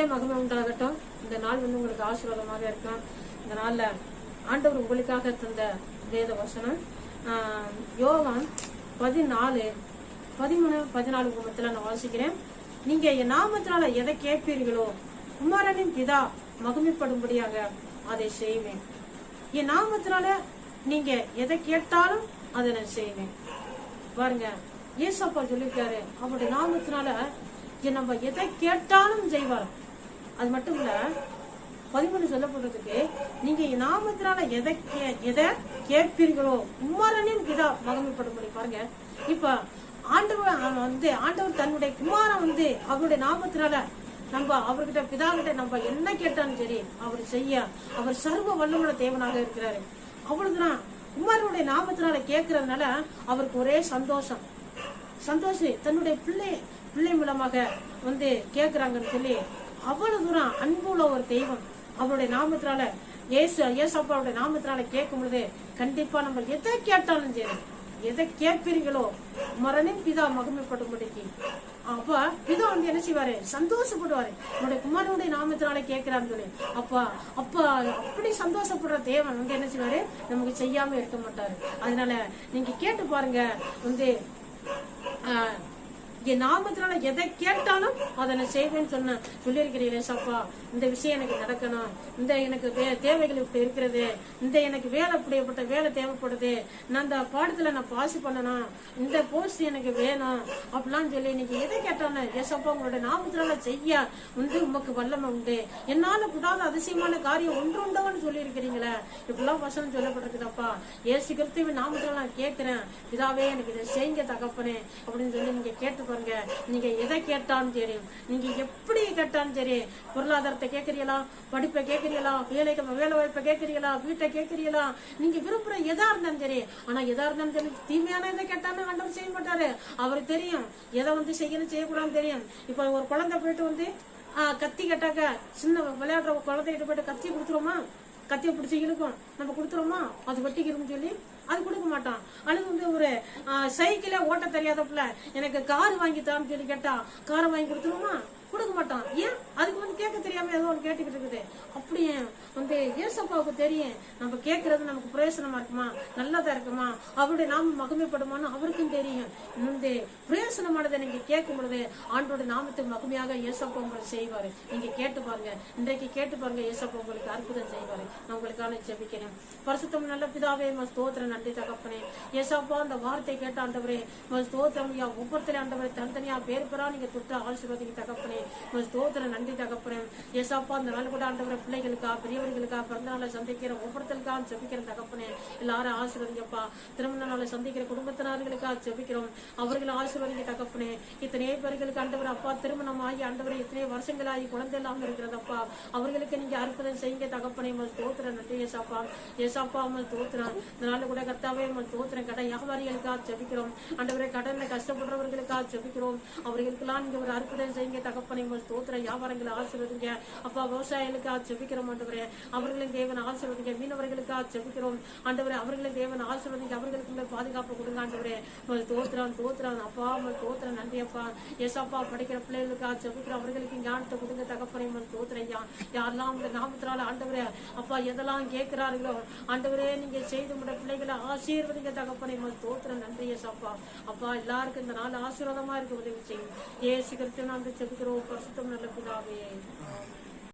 உங்களுக்கே மகிமை உண்டாகட்டும். இந்த நாள் வந்து உங்களுக்கு ஆசீர்வாதமாக இருக்கும். இந்த நாளில் ஆண்டவர் உங்களுக்காக தந்த வேத வசனம். யோகம் பதினாலு பதிமூணு பதினாலு குமத்துல நான் வாசிக்கிறேன். நீங்க என் நாமத்தினால எதை கேட்பீர்களோ குமாரனின் பிதா மகிமைப்படும்படியாக அதை செய்வேன். என் நாமத்தினால நீங்க எதை கேட்டாலும் அதை நான் செய்வேன். பாருங்க ஏசப்பா சொல்லியிருக்காரு அவருடைய நாமத்தினால எ- நம்ம எதை கேட்டாலும் செய்வார். அது மட்டும் இல்ல பதிமூணு சொல்லப்படுறதுக்கு நீங்க நாமத்தினால எதை கே- எதை கேட்பீர்களோ குமாரனின் பிதா மகிமைப்படும்படி பாருங்க. இப்ப ஆண்டவர் அவன் வந்து ஆண்டவர் தன்னுடைய குமாரன் வந்து அவருடைய நாமத்தினால நம்ம அவர்கிட்ட பிதாகிட்ட நம்ம என்ன கேட்டாலும் சரி அவர் செய்ய அவர் சர்வ வல்லமுள்ள தேவனாக இருக்கிறாரு. அவ்வளவுதான். குமாரனுடைய நாமத்தினால கேட்கறதுனால அவருக்கு ஒரே சந்தோஷம். சந்தோஷம் தன்னுடைய பிள்ளை பிள்ளை மூலமாக வந்து கேக்குறாங்கன்னு சொல்லி அவ்வளவு தூரம் அன்புள்ள ஒரு தெய்வம். அவருடைய நாமத்தினால ஏசு ஏசப்பாவுடைய நாமத்தினால கேட்கும் பொழுது கண்டிப்பா நம்ம எதை கேட்டாலும் சரி எதை கேட்பீர்களோ மரணின் பிதா மகிமைப்படும்படிக்கு அப்ப பிதா வந்து என்ன செய்வாரு? சந்தோஷப்படுவாரு. என்னுடைய குமாரனுடைய நாமத்தினால கேட்கிறான்னு சொல்லி. அப்பா அப்பா அப்படி சந்தோஷப்படுற தேவன் வந்து என்ன செய்வாரு? நமக்கு செய்யாம இருக்க மாட்டாரு. அதனால நீங்க கேட்டு பாருங்க வந்து ஆஹ், என் நாமத்தினால எதை கேட்டாலும் அதை நான் செய்வேன்னு சொன்ன சொல்லியிருக்கிறீங்களே சப்பா இந்த விஷயம் எனக்கு நடக்கணும். இந்த எனக்கு வே- தேவைகள் இப்படி இருக்கிறது. இந்த எனக்கு வேலை அப்படியேப்பட்ட வேலை தேவைப்படுது. நான் இந்த பாடத்துல நான் பாஸ் பண்ணணும். இந்த போஸ்ட் எனக்கு வேணும். அப்படிலாம் சொல்லி நீங்க எதை கேட்டாலும் ஏசப்பா உங்களுடைய நாமத்தினால செய்ய வந்து உமக்கு வல்லமை உண்டு. என்னால கூடாத அதிசயமான காரியம் ஒன்று உண்டவன்னு சொல்லியிருக்கிறீங்களே. இப்படிலாம் வசனம் சொல்லப்பட்டிருக்குதப்பா. ஏசு கிறிஸ்துவின் நாமத்தினால நான் கேட்கிறேன். இதாவே எனக்கு இதை செய்யுங்க தகப்பனே அப்படின்னு சொல்லி நீங்க கேட்டு பாருங்க. நீங்க எதை கேட்டாலும் தெரியும். நீங்க எப்படி கேட்டாலும் சரி பொருளாதாரத்தை கேட்கறீங்களா படிப்பை கேட்கறீங்களா வேலைக்கு வேலை வாய்ப்பை கேட்கறீங்களா வீட்டை கேட்கறீங்களா நீங்க விரும்புற எதா இருந்தாலும் சரி ஆனா எதா இருந்தாலும் சரி தீமையான இதை கேட்டாலும் ஆண்டவர் செய்ய மாட்டாரு. அவருக்கு தெரியும். எதை வந்து செய்யணும் செய்யக்கூடாதுன்னு தெரியும். இப்ப ஒரு குழந்தை போயிட்டு வந்து ஆஹ், கத்தி கேட்டாக்க சின்ன விளையாடுற குழந்தைகிட்ட போயிட்டு கத்தி கொடுத்துருமா கத்தியை பிடிச்சி இழுக்கும். நம்ம கொடுத்துருவோமா அது வெட்டிக்கிறோம்னு சொல்லி அது கொடுக்க மாட்டான். அல்லது வந்து ஒரு சைக்கிளே ஓட்ட தெரியாத பிள்ளை எனக்கு கார் வாங்கி தான்னு சொல்லி கேட்டா காரை வாங்கி கொடுத்துருமா கொடுக்க மாட்டான். ஏன்? அதுக்கு வந்து கேட்க தெரியாம ஏதோ ஒன்று கேட்டுக்கிட்டு இருக்குது. அப்படியே வந்து ஏசப்பாவுக்கு தெரியும். நம்ம கேட்கறது நமக்கு பிரயோசனமா இருக்குமா? நல்லதா இருக்குமா? அவருடைய நாம மகிமைப்படுமான்னு அவருக்கும் தெரியும். வந்து பிரயோசனமானதை நீங்க கேட்கும் பொழுது ஆண்டோட நாமத்துக்கு மகிமையாக ஏசப்பா உங்களை செய்வாரு. நீங்க கேட்டு பாருங்க. இன்றைக்கு கேட்டு பாருங்க. ஏசப்பா உங்களுக்கு அற்புதம் செய்வாரு. நான் உங்களுக்கான ஜெபிக்கிறேன். பரிசுத்தம் நல்ல பிதாவே ஸ்தோத்திரம். நன்றி தகப்பனே. ஏசப்பா அந்த வார்த்தை கேட்ட ஆண்டவரே ஸ்தோத்திரம். ஒவ்வொருத்தரையும் ஆண்டவரை தனித்தனியா பேர் பெறா நீங்க தொட்டு ஆசீர்வாதிக்கு தகப்பனே. ஸ்தோத்திரம். நன்றி தகப்பனே ஏசப்பா இந்த நாள் கூட ஆண்டவர பிள்ளைகளுக்கா பெரியவர்களுக்கா பிறந்த நாளை சந்திக்கிற ஒவ்வொருத்தருக்காக ஜெபிக்கிற தகப்பனே எல்லாரும் ஆசீர்வதிங்கப்பா. திருமண நாளை சந்திக்கிற குடும்பத்தினர்களுக்காக ஜெபிக்கிறோம். அவர்களை ஆசீர்வதிங்க தகப்பனே. இத்தனை பேர்களுக்கு ஆண்டவர் அப்பா திருமணம் ஆகி ஆண்டவர் இத்தனை வருஷங்களாகி குழந்தை இல்லாமல் இருக்கிறதப்பா. அவர்களுக்கு நீங்க அற்புதம் செய்யுங்க தகப்பனே உங்கள் ஸ்தோத்திரம். நன்றி ஏசாப்பா. ஏசாப்பா உங்கள் ஸ்தோத்திரம். இந்த நாள் கூட கர்த்தாவே உங்கள் தோத்துறேன் கடை வியாபாரிகளுக்காக ஜெபிக்கிறோம். ஆண்டவரை கடன்ல கஷ்டப்படுறவர்களுக்காக ஜெபிக்கிறோம். அவர்களுக்கெல்லாம் நீங்க ஒரு அற்புதம் செய்யுங்க தகப்பனே உங்கள் வியாபாரம் எங்களை ஆசீர்வதிங்க. அப்பா விவசாயிகளுக்கா ஜெபிக்கிறோம் ஆண்டவரே. அவர்களின் தேவன் ஆசீர்வதிங்க. மீனவர்களுக்கா ஜெபிக்கிறோம். ஆண்டவரே அவர்களின் தேவன் ஆசீர்வதிங்க. அவர்களுக்கு உங்கள் பாதுகாப்பு கொடுங்க ஆண்டவரே. தோத்திரம் தோத்திரம். அப்பா உங்கள் தோத்திரம். நன்றி அப்பா. ஏசப்பா படிக்கிற பிள்ளைகளுக்கா ஜெபிக்கிற அவர்களுக்கு ஞானத்தை கொடுங்க தகப்பனே. உங்கள் தோத்திரம் ஐயா. யாரெல்லாம் உங்க நாமத்தினால ஆண்டவரே அப்பா எதெல்லாம் கேட்கிறார்களோ ஆண்டவரே நீங்க செய்து முட பிள்ளைகளை ஆசீர்வதிங்க தகப்பனை. தோத்திரம். நன்றி எஸ் அப்பா எல்லாருக்கும் இந்த நாள் ஆசீர்வாதமா இருக்க உதவி செய்யும் ஏ கிறிஸ்து நாங்கள் ஜெபிக்கிறோம். பரிசுத்தம் நல்ல பிதாவே ஆமென்.